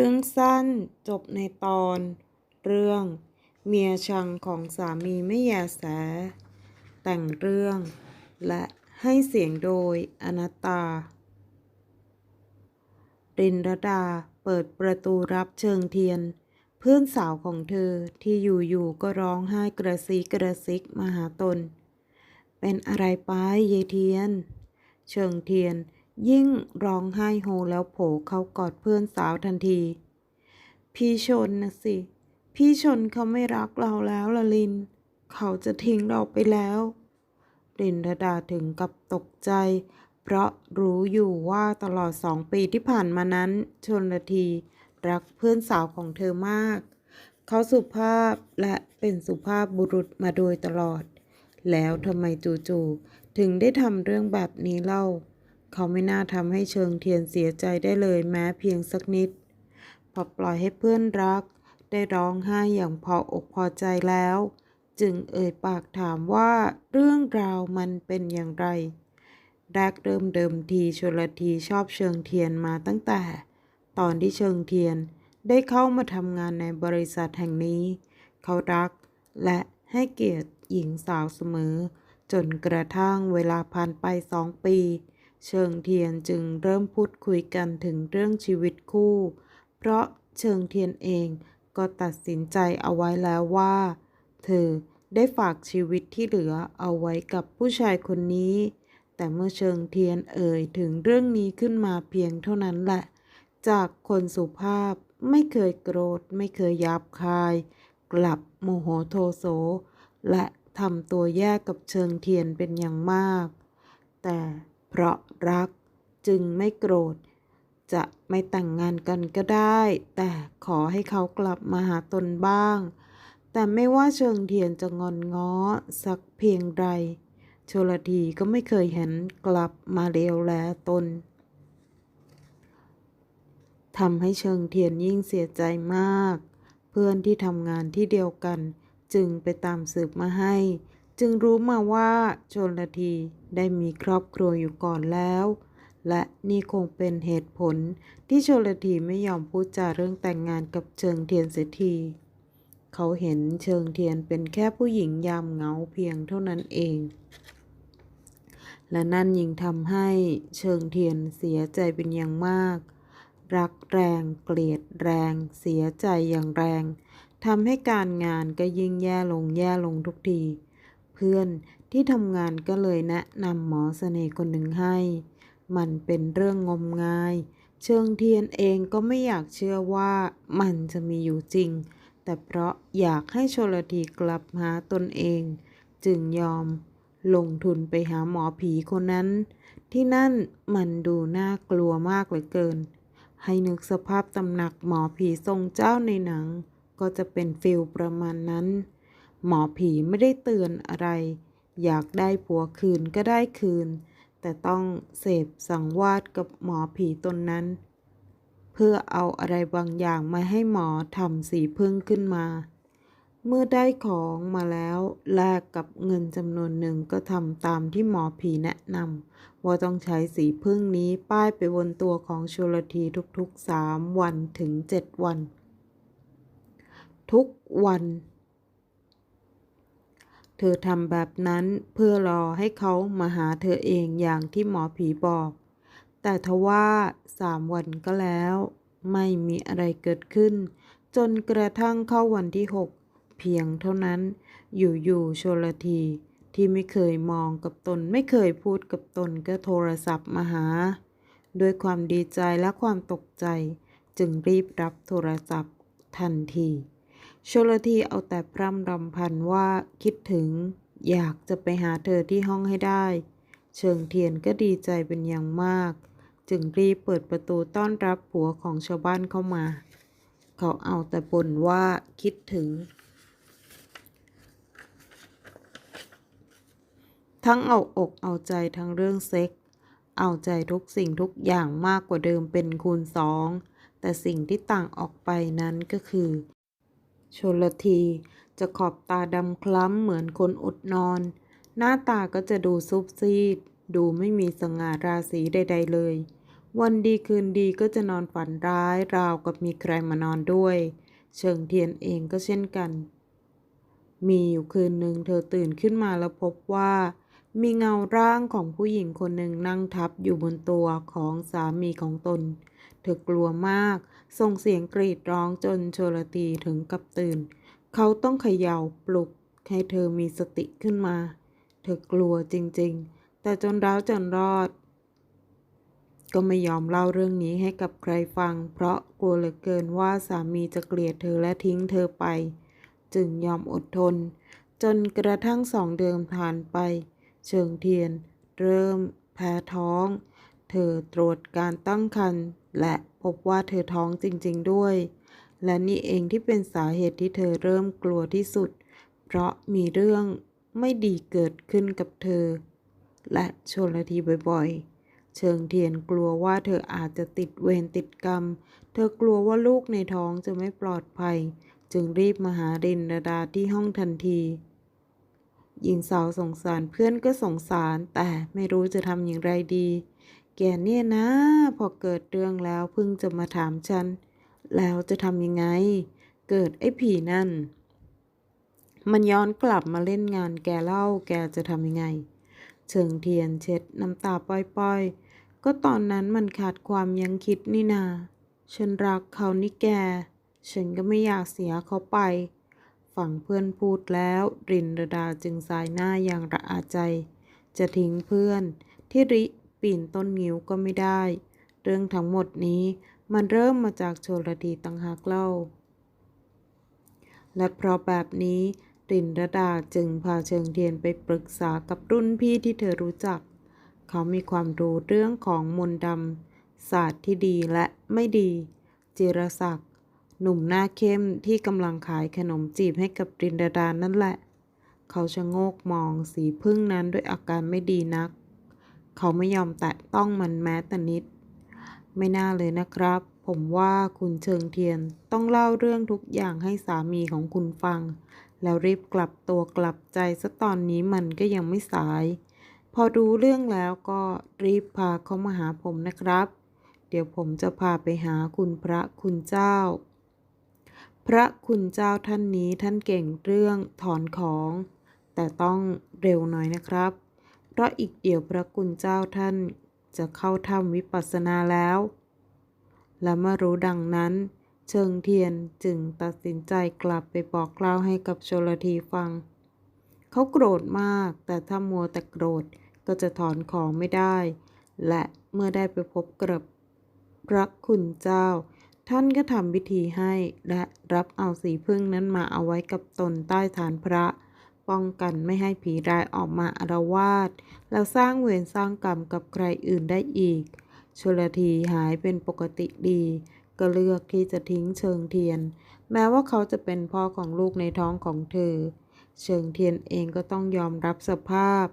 รื่องสั้นจบในตอน เรื่อง เมียชังของสามีไม่แยแส แต่งเรื่อง และให้เสียงโดยอนัตตา รินรดาเปิดประตูรับเชิงเทียน เพื่อนสาวของเธอที่อยู่ๆก็ร้องไห้กระซิกกระซิกมาหาตน เป็นอะไรไปเยเทียน เชิงเทียน ยิ่งร้องไห้โฮแล้วโผเขากอดเพื่อนสาวทันที พี่ชนนะสิ พี่ชนเขาไม่รักเราแล้วละลิน เขาจะทิ้งเราไปแล้วรินรดาถึงกับตกใจ เพราะรู้อยู่ว่าตลอดสองปีที่ผ่านมานั้น ชนละทีรักเพื่อนสาวของเธอมาก เขาสุภาพและเป็นสุภาพบุรุษมาโดยตลอด แล้วทำไมจู่ๆถึงได้ทำเรื่องแบบนี้เล่า เขาไม่น่าทำให้เชิงเทียนเสียใจได้เลยแม้เพียงสักนิด พอปล่อยให้เพื่อนรัก ได้ร้องไห้อย่างพออกพอใจแล้ว จึงเอ่ยปากถามว่าเรื่องราวมันเป็นอย่างไร แรกเริ่มเดิมทีชลทีชอบเชิงเทียนมาตั้งแต่ ตอนที่เชิงเทียนได้เข้ามาทำงานในบริษัทแห่งนี้ เขารักและให้เกียรติหญิงสาวเสมอ จนกระทั่งเวลาผ่านไปสองปี เชิงเทียนจึงเริ่มพูดคุยกันถึงเรื่องชีวิตคู่ เพราะเชิงเทียนเองก็ตัดสินใจเอาไว้แล้วว่า เธอได้ฝากชีวิตที่เหลือเอาไว้กับผู้ชายคนนี้ แต่เมื่อเชิงเทียนเอ่ยถึงเรื่องนี้ขึ้นมาเพียงเท่านั้นแหละ จากคนสุภาพไม่เคยโกรธไม่เคยยาบคาย กลับโมโหโทโส และทำตัวแยกกับเชิงเทียนเป็นอย่างมาก แต่ เพราะรักจึงไม่โกรธ จะไม่แต่งงานกันก็ได้ แต่ขอให้เขากลับมาหาตนบ้าง แต่ไม่ว่าเชิงเทียนจะงอนง้อสักเพียงใดชลทีก็ไม่เคยเห็นกลับมาเลวแลตนทำให้เชิงเทียนยิ่งเสียใจมาก เพื่อนที่ทำงานที่เดียวกันจึงไปตามสืบมาให้ จึงรู้มาว่าชนละทีได้มีครอบครัวอยู่ก่อนแล้ว และนี่คงเป็นเหตุผลที่ชนละทีไม่ยอมพูดจาเรื่องแต่งงานกับเชิงเทียนเสียทีเขาเห็นเชิงเทียนเป็นแค่ผู้หญิงยามเงาเพียงเท่านั้นเอง และนั่นยิ่งทำให้เชิงเทียนเสียใจเป็นอย่างมาก รักแรงเกลียดแรง เสียใจอย่างแรงทำให้การงานก็ยิ่งแย่ลงแย่ลงทุกที เพื่อนที่ทำงานก็เลยแนะนำหมอเสน่ห์คนหนึ่งให้ มันเป็นเรื่องงมงาย เชิงเทียนเองก็ไม่อยากเชื่อว่ามันจะมีอยู่จริง แต่เพราะอยากให้ชลทีกลับหาตนเอง จึงยอมลงทุนไปหาหมอผีคนนั้น ที่นั่นมันดูน่ากลัวมากเหลือเกิน ให้นึกสภาพตำหนักหมอผีทรงเจ้าในหนัง ก็จะเป็นฟิลประมาณนั้น หมอผีไม่ได้เตือนอะไร อยากได้ผัวคืนก็ได้คืน แต่ต้องเสพสังวาสกับหมอผีตนนั้น เพื่อเอาอะไรบางอย่างมาให้หมอทำสีพึ่งขึ้นมา เมื่อได้ของมาแล้วแลกกับเงินจำนวนหนึ่งก็ทำตามที่หมอผีแนะนำว่าต้องใช้สีพึ่งนี้ป้ายไปบนตัวของชลทีทุกๆสามวันถึงเจ็ดวัน ทุกวัน เธอทำแบบนั้นเพื่อรอให้เขามาหาเธอเองอย่างที่หมอผีบอก แต่ทว่าสามวันก็แล้ว ไม่มีอะไรเกิดขึ้น จนกระทั่งเข้าวันที่หกเพียงเท่านั้น อยู่ๆชลทีที่ไม่เคยมองกับตนไม่เคยพูดกับตนก็โทรศัพท์มาหา ด้วยความดีใจและความตกใจ จึงรีบรับโทรศัพท์ทันที ชลทีเอาแต่พร่ำรำพันว่าคิดถึง อยากจะไปหาเธอที่ห้องให้ได้ เชิงเทียนก็ดีใจเป็นอย่างมาก จึงรีบเปิดประตูต้อนรับผัวของชาวบ้านเข้ามา เขาเอาแต่บ่นว่าคิดถึง ทั้งเอาอกเอาใจทั้งเรื่องเซ็ก เอาใจทุกสิ่งทุกอย่างมากกว่าเดิมเป็นคูณสองแต่สิ่งที่ต่างออกไปนั้นก็คือ ชลที จะขอบตาดำคล้ำเหมือนคนอดนอน หน้าตาก็จะดูซุบซีด ดูไม่มีสง่าราศีใด ๆ เลย วันดีคืนดีก็จะนอนฝันร้ายราวกับมีใครมานอนด้วย เชิงเทียนเองก็เช่นกัน มีอยู่คืนหนึ่งเธอตื่นขึ้นมาแล้วพบว่า มีเงาร่างของผู้หญิงคนหนึ่งนั่งทับอยู่บนตัวของสามีของตน ธอกลัวมาก ส่งเสียงกรีดร้องจนโชลตีถึงกับตื่น เขาต้องเขย่าปลุกให้เธอมีสติขึ้นมา เธอกลัวจริงๆ แต่จนร้าวจนรอด ก็ไม่ยอมเล่าเรื่องนี้ให้กับใครฟัง เพราะกลัวเหลือเกินว่าสามีจะเกลียดเธอและทิ้งเธอไป จึงยอมอดทน จนกระทั่งสองเดือนผ่านไป เชิงเทียน เริ่มแพ้ท้อง เธอตรวจการตั้งครรภ์ และพบว่าเธอท้องจริงๆด้วย และนี่เองที่เป็นสาเหตุที่เธอเริ่มกลัวที่สุด เพราะมีเรื่องไม่ดีเกิดขึ้นกับเธอ และชนละทีบ่อยๆ เชิงเทียนกลัวว่าเธออาจจะติดเวรติดกรรม เธอกลัวว่าลูกในท้องจะไม่ปลอดภัย จึงรีบมาหารินดาที่ห้องทันทีหญิงสาวสงสารเพื่อนก็สงสารแต่ไม่รู้จะทำอย่างไรดี แกเนี่ยนะ พอเกิดเรื่องแล้วเพิ่งจะมาถามฉัน แล้วจะทำยังไง เกิดไอ้ผีนั่น มันย้อนกลับมาเล่นงานแกเล่าแกจะทำยังไง เชิงเทียนเช็ดน้ำตาป้อยๆ ก็ตอนนั้นมันขาดความยังคิดนี่นาฉันรักเขานี่แก ฉันก็ไม่อยากเสียเขาไป ฝั่งเพื่อนพูดแล้วรินรดาจึงสายหน้าอย่างระอาใจ จะทิ้งเพื่อนที่ริ ปีนต้นงิ้วก็ไม่ได้ เรื่องทั้งหมดนี้มันเริ่มมาจากโชลดีตังหากเล่า และเพราะแบบนี้รินรดาจึงพาเชิงเทียนไปปรึกษากับรุ่นพี่ที่เธอรู้จัก เขามีความรู้เรื่องของมนต์ดำศาสตร์ที่ดีและไม่ดี จิรศักดิ์หนุ่มหน้าเข้มที่กำลังขายขนมจีบให้กับรินดาดานั่นแหละ เขาชะโงกมองสีพึ่งนั้นด้วยอาการไม่ดีนัก เขาไม่ยอมแตะต้องมันแม้แต่นิด ไม่น่าเลยนะครับ ผมว่าคุณเชิงเทียนต้องเล่าเรื่องทุกอย่างให้สามีของคุณฟัง แล้วรีบกลับตัวกลับใจซะตอนนี้มันก็ยังไม่สาย พอดูเรื่องแล้วก็รีบพาเขามาหาผมนะครับ เดี๋ยวผมจะพาไปหาคุณพระคุณเจ้า พระคุณเจ้าท่านนี้ท่านเก่งเรื่องถอนของ แต่ต้องเร็วหน่อยนะครับ เพราะอีกเดี๋ยวพระคุณเจ้าท่านจะเข้าถ้ำวิปัสสนาแล้ว และเมื่อรู้ดังนั้น เชิงเทียนจึงตัดสินใจกลับไปบอกเล่าให้กับชลทีฟัง เขาโกรธมากแต่ถ้ามัวแต่โกรธก็จะถอนของไม่ได้ และเมื่อได้ไปพบกับพระคุณเจ้า ท่านก็ทำพิธีให้และรับเอาสีพึ่งนั้นมาเอาไว้กับตนใต้ฐานพระ ป้องกันไม่ให้ผีร้ายออกมาอารวาสแล้วสร้างเวรสร้างกรรมกับใครอื่นได้อีก ชลทีหายเป็นปกติดี ก็เลือกที่จะทิ้งเชิงเทียน แม้ว่าเขาจะเป็นพ่อของลูกในท้องของเธอ เชิงเทียนเองก็ต้องยอมรับสภาพ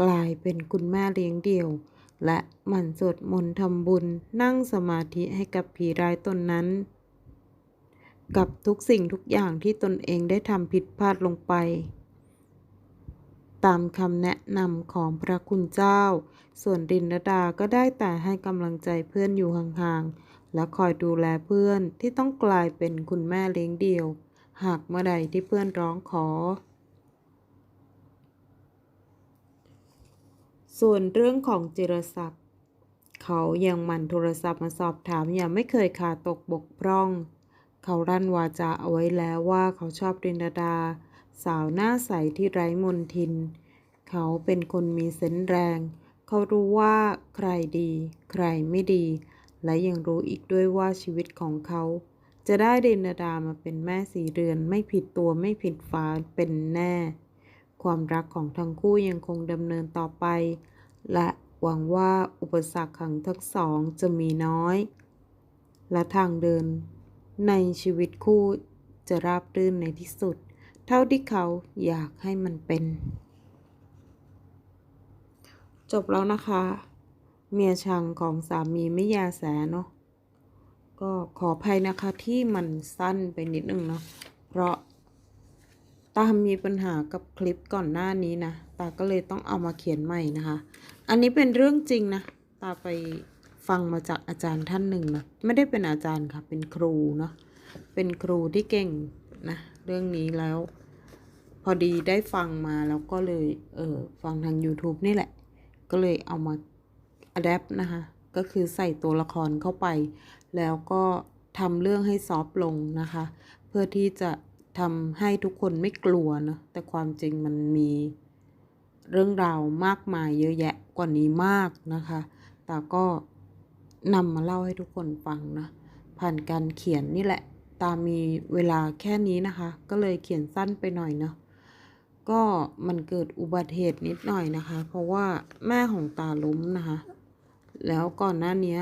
กลายเป็นคุณแม่เลี้ยงเดี่ยว และหมั่นสวดมนต์ทำบุญนั่งสมาธิให้กับผีร้ายตนนั้นกับทุกสิ่งทุกอย่างที่ตนเองได้ทำผิดพลาดลงไป ตามคำแนะนำของพระคุณเจ้า ส่วนรินดาก็ได้แต่ให้กำลังใจเพื่อนอยู่ห่างๆ และคอยดูแลเพื่อนที่ต้องกลายเป็นคุณแม่เลี้ยงเดี่ยว หากเมื่อใดที่เพื่อนร้องขอ ส่วนเรื่องของจิรศักดิ์เขายังมันโทรศัพท์มาสอบถามอย่างไม่เคยขาดตกบกพร่อง เขารั่นวาจาเอาไว้แล้วว่าเขาชอบรินดา สาวหน้าใสที่ไร้มนทิน เขาเป็นคนมีเซนส์แรง เขารู้ว่าใครดี ใครไม่ดี และยังรู้อีกด้วยว่าชีวิตของเขา จะได้รินดามาเป็นแม่สีเรือนไม่ผิดตัวไม่ผิดฝาเป็นแน่ ความรักของทั้งคู่ยังคงดำเนินต่อไป และหวังว่าอุปสรรคของทั้งสองจะมีน้อย และทางเดิน ในชีวิตคู่จะราบรื่นในที่สุด เท่าที่เขาอยากให้มันเป็น จบแล้วนะคะ เมียชังของสามีไม่ยาแสเนาะก็ขออภัยนะคะที่มันสั้นไปนิดนึงเนาะเพราะตามีปัญหากับคลิปก่อนหน้านี้นะ ตาก็เลยต้องเอามาเขียนใหม่นะคะ อันนี้เป็นเรื่องจริงนะ ตาไปฟังมาจากอาจารย์ท่านหนึ่งนะ ไม่ได้เป็นอาจารย์ค่ะ เป็นครูเนาะ เป็นครูที่เก่งนะ เรื่องนี้แล้ว พอดีได้ฟังมาแล้วก็เลยเออฟังทาง YouTube นี่แหละ ก็เลยเอามาอัดแอปนะคะ ก็คือใส่ตัวละครเข้าไป แล้วก็ทำเรื่องให้ซอฟลงนะคะ เพื่อที่จะทำให้ทุกคนไม่กลัวนะแต่ความจริงมันมีเรื่องราวมากมายเยอะแยะกว่านี้มากนะคะ แต่ก็นำมาเล่าให้ทุกคนฟังนะ ผ่านการเขียนนี่แหละ ตามีเวลาแค่นี้นะคะ ก็เลยเขียนสั้นไปหน่อยเนาะก็มันเกิดอุบัติเหตุนิดหน่อยนะคะ เพราะว่าแม่ของตาล้มนะคะ แล้วก่อนหน้านี้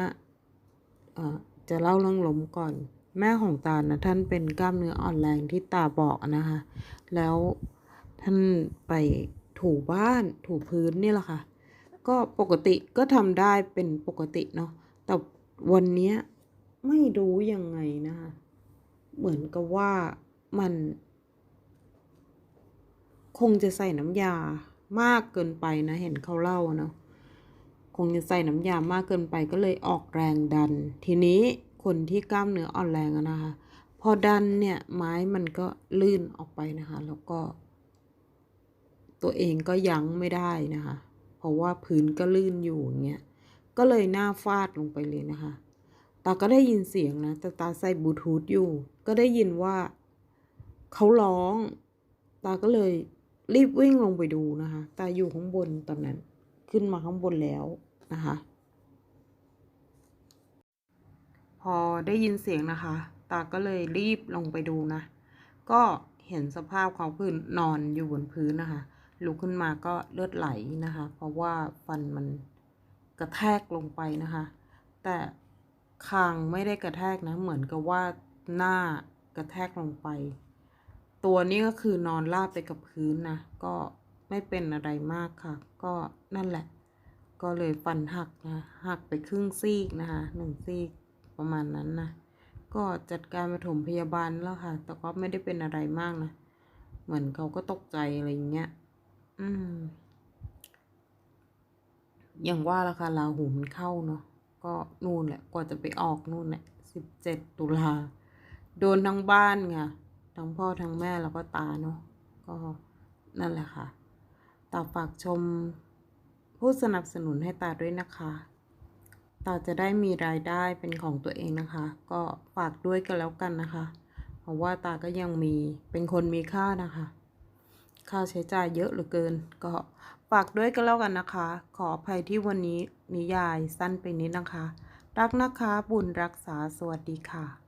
เอ่อจะเล่าเรื่องล้มก่อน แม่ของตานะท่านเป็นกล้ามเนื้ออ่อนแรงที่ตาบอกนะคะ แล้วท่านไปถูบ้านถูพื้นนี่แหละค่ะ ก็ปกติก็ทำได้เป็นปกติเนาะแต่วันนี้ไม่รู้ยังไงนะคะ เหมือนกับว่ามัน คงจะใส่น้ำยามากเกินไปนะ เห็นเขาเล่าเนาะคงจะใส่น้ำยามากเกินไปก็เลยออกแรงดัน ทีนี้คนที่กล้ามเนื้ออ่อนแรงนะคะ พอดันเนี่ยไม้มันก็ลื่นออกไปนะคะ แล้วก็ ตัวเองก็ยั้งไม่ได้นะคะ เพราะว่าพื้นก็ลื่นอยู่อย่างเงี้ยก็เลยหน้าฟาดลงไปเลยนะคะ ตาก็ได้ยินเสียงนะแต่ตาใส่บลูทูธอยู่ ก็ได้ยินว่าเขาร้อง ตาก็เลยรีบวิ่งลงไปดูนะคะ ตาอยู่ข้างบนตอนนั้น ขึ้นมาข้างบนแล้วนะคะ พอได้ยินเสียงนะคะ ตาก็เลยรีบลงไปดูนะ ก็เห็นสภาพเขาคือนอนอยู่บนพื้นนะคะ ลุกขึ้นมาก็เลือดไหลนะคะ เพราะว่าฟันมันกระแทกลงไปนะคะ แต่ คางไม่ได้กระแทกนะ เหมือนกับว่าหน้ากระแทกลงไป ตัวนี้ก็คือนอนราบไปกับพื้นนะ ก็ไม่เป็นอะไรมากค่ะ ก็นั่นแหละ ก็เลยฟันหักนะหักไปครึ่งซีกนะคะหนึ่งซีกประมาณนั้นนะก็จัดการปฐมพยาบาลแล้วค่ะ แต่ก็ไม่ได้เป็นอะไรมากนะ เหมือนเขาก็ตกใจอะไรอย่างเงี้ย อืม อย่างว่าละค่ะลาหูมันเข้าเนาะ ก็นู่นแหละกว่าจะไปออกนู่นแหละสิบเจ็ดตุลาโดนทั้งบ้านค่ะทั้งพ่อทั้งแม่แล้วก็ตาเนาะก็นั่นแหละค่ะตาฝากชมผู้สนับสนุนให้ตาด้วยนะคะตาจะได้มีรายได้เป็นของตัวเองนะคะ ก็ฝากด้วยกันแล้วกันนะคะ เพราะว่าตาก็ยังมีเป็นคนมีค่านะคะ ค่าใช้จ่ายเยอะเหลือเกิน ก็ฝากด้วยกันแล้วกันนะคะ ขออภัยที่วันนี้ นิยายสั้นไปนิดนะคะ รักนะคะ บุญรักษาสวัสดีค่ะ